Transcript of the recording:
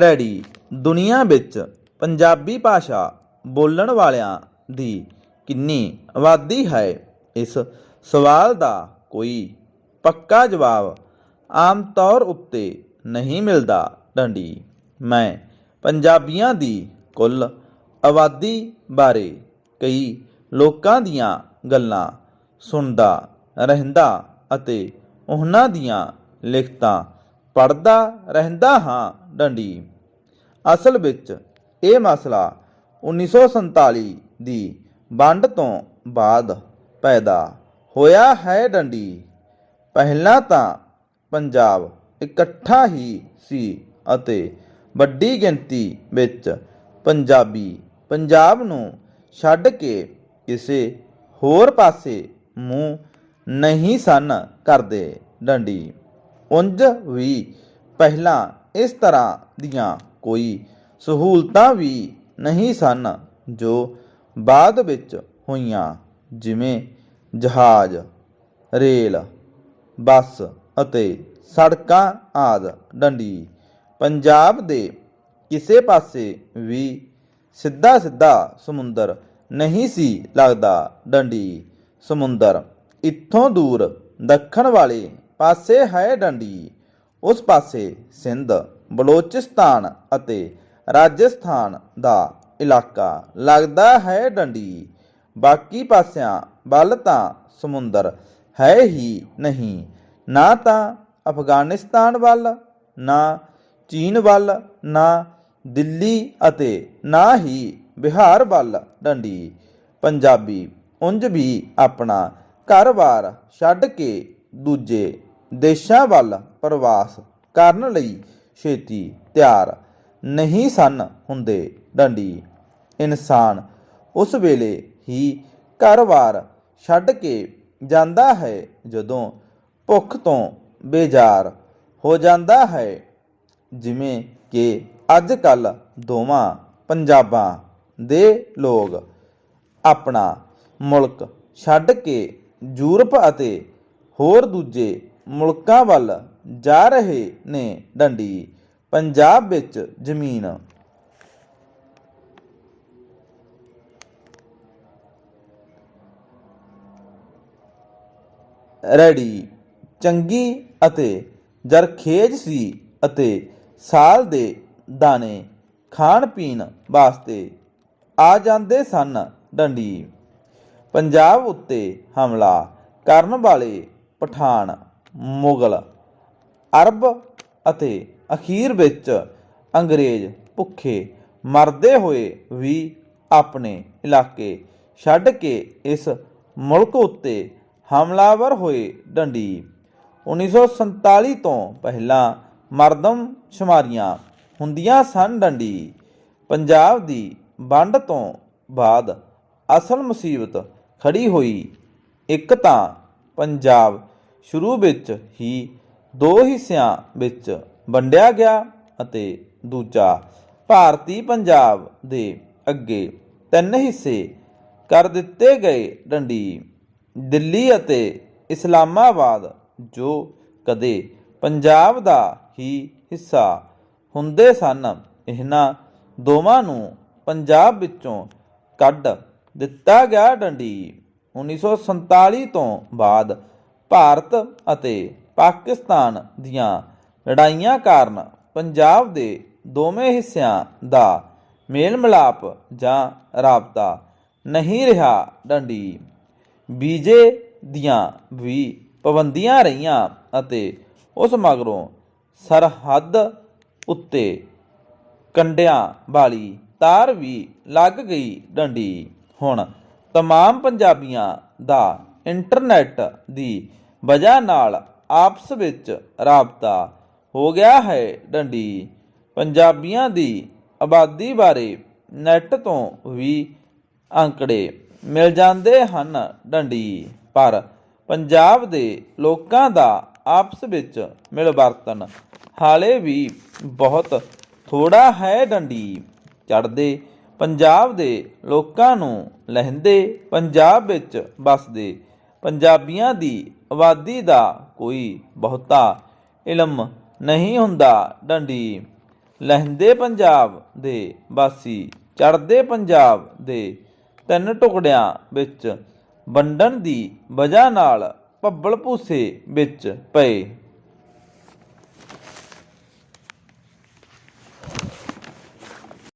Ready. ਦੁਨੀਆ ਵਿੱਚ ਪੰਜਾਬੀ ਭਾਸ਼ਾ ਬੋਲਣ ਵਾਲਿਆਂ ਦੀ ਕਿੰਨੀ ਆਬਾਦੀ ਹੈ? ਇਸ ਸਵਾਲ ਦਾ ਕੋਈ ਪੱਕਾ ਜਵਾਬ ਆਮ ਤੌਰ ਉੱਤੇ ਨਹੀਂ ਮਿਲਦਾ। ਡੰਡੀ, ਮੈਂ ਪੰਜਾਬੀਆਂ ਦੀ ਕੁੱਲ ਆਬਾਦੀ ਬਾਰੇ ਕਈ ਲੋਕਾਂ ਦੀਆਂ ਗੱਲਾਂ ਸੁਣਦਾ ਰਹਿੰਦਾ ਅਤੇ ਉਹਨਾਂ ਦੀਆਂ ਲਿਖਤਾਂ ਪੜ੍ਹਦਾ ਰਹਿੰਦਾ ਹਾਂ। ਡੰਡੀ। ਅਸਲ ਵਿੱਚ ਇਹ ਮਸਲਾ 1947 ਦੀ ਵੰਡ ਤੋਂ ਬਾਅਦ ਪੈਦਾ ਹੋਇਆ ਹੈ ਡੰਡੀ। ਪਹਿਲਾਂ ਤਾਂ ਪੰਜਾਬ ਇਕੱਠਾ ਹੀ ਸੀ ਅਤੇ ਵੱਡੀ ਗਿਣਤੀ ਵਿੱਚ ਪੰਜਾਬੀ ਪੰਜਾਬ ਨੂੰ ਛੱਡ ਕੇ ਕਿਸੇ ਹੋਰ ਪਾਸੇ ਮੂੰਹ ਨਹੀਂ ਸਨ ਕਰਦੇ। ਡੰਡੀ ਉਂਝ ਵੀ ਪਹਿਲਾਂ ਇਸ ਤਰ੍ਹਾਂ ਦੀਆਂ ਕੋਈ ਸਹੂਲਤਾਂ ਵੀ ਨਹੀਂ ਸਨ ਜੋ ਬਾਅਦ ਵਿੱਚ ਹੋਈਆਂ, ਜਿਵੇਂ ਜਹਾਜ਼, ਰੇਲ, ਬੱਸ ਅਤੇ ਸੜਕਾਂ ਆਦਿ। ਡੰਡੀ ਪੰਜਾਬ ਦੇ ਕਿਸੇ ਪਾਸੇ ਵੀ ਸਿੱਧਾ ਸਿੱਧਾ ਸਮੁੰਦਰ ਨਹੀਂ ਸੀ ਲੱਗਦਾ। ਡੰਡੀ ਸਮੁੰਦਰ ਇੱਥੋਂ ਦੂਰ ਦੱਖਣ ਵਾਲੇ ਪਾਸੇ ਹੈ ਡੰਡੀ। ਉਸ ਪਾਸੇ ਸਿੰਧ, ਬਲੋਚਿਸਤਾਨ ਅਤੇ ਰਾਜਸਥਾਨ ਦਾ ਇਲਾਕਾ ਲੱਗਦਾ ਹੈ ਡੰਡੀ। ਬਾਕੀ ਪਾਸਿਆਂ ਵੱਲ ਤਾਂ ਸਮੁੰਦਰ ਹੈ ਹੀ ਨਹੀਂ। ਨਾ ਤਾਂ ਅਫਗਾਨਿਸਤਾਨ ਵੱਲ, ਨਾ ਚੀਨ ਵੱਲ, ਨਾ ਦਿੱਲੀ ਅਤੇ ਨਾ ਹੀ ਬਿਹਾਰ ਵੱਲ ਡੰਡੀ। ਪੰਜਾਬੀ ਉਂਝ ਵੀ ਆਪਣਾ ਘਰ-ਬਾਰ ਛੱਡ ਕੇ ਦੂਜੇ ਦੇਸ਼ਾਂ ਵੱਲ ਪ੍ਰਵਾਸ ਕਰਨ ਲਈ ਛੇਤੀ ਤਿਆਰ ਨਹੀਂ ਸਨ ਹੁੰਦੇ ਡੰਡੀ। ਇਨਸਾਨ ਉਸ ਵੇਲੇ ਹੀ ਘਰ-ਬਾਰ ਛੱਡ ਕੇ ਜਾਂਦਾ ਹੈ ਜਦੋਂ ਭੁੱਖ ਤੋਂ ਬੇਜ਼ਾਰ ਹੋ ਜਾਂਦਾ ਹੈ। ਜਿਵੇਂ ਕਿ ਅੱਜ ਕੱਲ ਦੋਵਾਂ ਪੰਜਾਬਾਂ ਦੇ ਲੋਕ ਆਪਣਾ ਮੁਲਕ ਛੱਡ ਕੇ ਯੂਰਪ ਅਤੇ ਹੋਰ ਦੂਜੇ ਮੁਲਕਾਂ ਵੱਲ ਜਾ ਰਹੇ ਨੇ ਡੰਡੀ। ਪੰਜਾਬ ਵਿੱਚ ਜ਼ਮੀਨ। ਰੈਡੀ। ਚੰਗੀ ਅਤੇ ਜਰਖੇਜ ਸੀ ਅਤੇ ਸਾਲ ਦੇ ਦਾਣੇ ਖਾਣ ਪੀਣ ਵਾਸਤੇ ਆ ਜਾਂਦੇ ਸਨ ਡੰਡੀ। ਪੰਜਾਬ ਉੱਤੇ ਹਮਲਾ ਕਰਨ ਵਾਲੇ ਪਠਾਨ ਮੁਗਲ, ਅਰਬ ਅਤੇ ਅਖੀਰ ਵਿੱਚ ਅੰਗਰੇਜ਼ ਭੁੱਖੇ ਮਰਦੇ ਹੋਏ ਵੀ ਆਪਣੇ ਇਲਾਕੇ ਛੱਡ ਕੇ ਇਸ ਮੁਲਕ ਉੱਤੇ ਹਮਲਾਵਰ ਹੋਏ ਡੰਡੀ। 1947 ਤੋਂ ਪਹਿਲਾਂ ਮਰਦਮ ਸ਼ੁਮਾਰੀਆਂ ਹੁੰਦੀਆਂ ਸਨ ਡੰਡੀ। ਪੰਜਾਬ ਦੀ ਵੰਡ ਤੋਂ ਬਾਅਦ ਅਸਲ ਮੁਸੀਬਤ ਖੜੀ ਹੋਈ। ਇੱਕ ਤਾਂ ਪੰਜਾਬ ਸ਼ੁਰੂ ਵਿੱਚ ਹੀ ਦੋ ਹਿੱਸਿਆਂ ਵਿੱਚ ਵੰਡਿਆ ਗਿਆ ਅਤੇ ਦੂਜਾ ਭਾਰਤੀ ਪੰਜਾਬ ਦੇ ਅੱਗੇ ਤਿੰਨ ਹਿੱਸੇ ਕਰ ਦਿੱਤੇ ਗਏ ਡੰਡੀ, ਦਿੱਲੀ ਅਤੇ ਇਸਲਾਮਾਬਾਦ, ਜੋ ਕਦੇ ਪੰਜਾਬ ਦਾ ਹੀ ਹਿੱਸਾ ਹੁੰਦੇ ਸਨ। ਇਹਨਾਂ ਦੋਵਾਂ ਨੂੰ ਪੰਜਾਬ ਵਿੱਚੋਂ ਕੱਢ ਦਿੱਤਾ ਗਿਆ ਡੰਡੀ। 1947 ਤੋਂ ਬਾਅਦ ਭਾਰਤ ਅਤੇ ਪਾਕਿਸਤਾਨ ਦੀਆਂ ਲੜਾਈਆਂ ਕਾਰਨ ਪੰਜਾਬ ਦੇ ਦੋਵੇਂ ਹਿੱਸਿਆਂ ਦਾ ਮੇਲ ਮਿਲਾਪ ਜਾਂ ਰਾਬਤਾ ਨਹੀਂ ਰਿਹਾ ਡੰਡੀ ਬੀਜੇ ਦੀਆਂ ਵੀ ਪਾਬੰਦੀਆਂ ਰਹੀਆਂ ਅਤੇ ਉਸ ਮਗਰੋਂ ਸਰਹੱਦ ਉੱਤੇ ਕੰਡਿਆਂ ਵਾਲੀ ਤਾਰ ਵੀ ਲੱਗ ਗਈ ਡੰਡੀ ਹੁਣ तमाम ਪੰਜਾਬੀਆਂ ਦਾ ਇੰਟਰਨੈਟ ਦੀ ਵਜ੍ਹਾ ਨਾਲ ਆਪਸ ਵਿੱਚ ਰਾਬਤਾ ਹੋ ਗਿਆ ਹੈ। ਡੰਡੀ ਪੰਜਾਬੀਆਂ ਦੀ ਆਬਾਦੀ ਬਾਰੇ ਨੈਟ ਤੋਂ ਵੀ ਅੰਕੜੇ ਮਿਲ ਜਾਂਦੇ ਹਨ ਡੰਡੀ, ਪਰ ਪੰਜਾਬ ਦੇ ਲੋਕਾਂ ਦਾ ਆਪਸ ਵਿੱਚ ਮਿਲਵਰਤਨ ਹਾਲੇ ਵੀ ਬਹੁਤ ਥੋੜਾ ਹੈ ਡੰਡੀ। ਚੜਦੇ ਪੰਜਾਬ ਦੇ ਲੋਕਾਂ ਨੂੰ ਲਹਿੰਦੇ ਪੰਜਾਬ ਵਿੱਚ ਵੱਸਦੇ ਪੰਜਾਬੀਆਂ ਦੀ ਆਬਾਦੀ ਦਾ ਕੋਈ ਬਹੁਤਾ ਇਲਮ ਨਹੀਂ ਹੁੰਦਾ ਡੰਡੀ। ਲਹਿੰਦੇ ਪੰਜਾਬ ਦੇ ਵਾਸੀ, ਚੜ੍ਹਦੇ ਪੰਜਾਬ ਦੇ ਤਿੰਨ ਟੁਕੜਿਆਂ ਵਿੱਚ ਵੰਡਣ ਦੀ ਵਜ੍ਹਾ ਨਾਲ ਭੱਬਲ ਭੂਸੇ ਵਿੱਚ ਪਏ।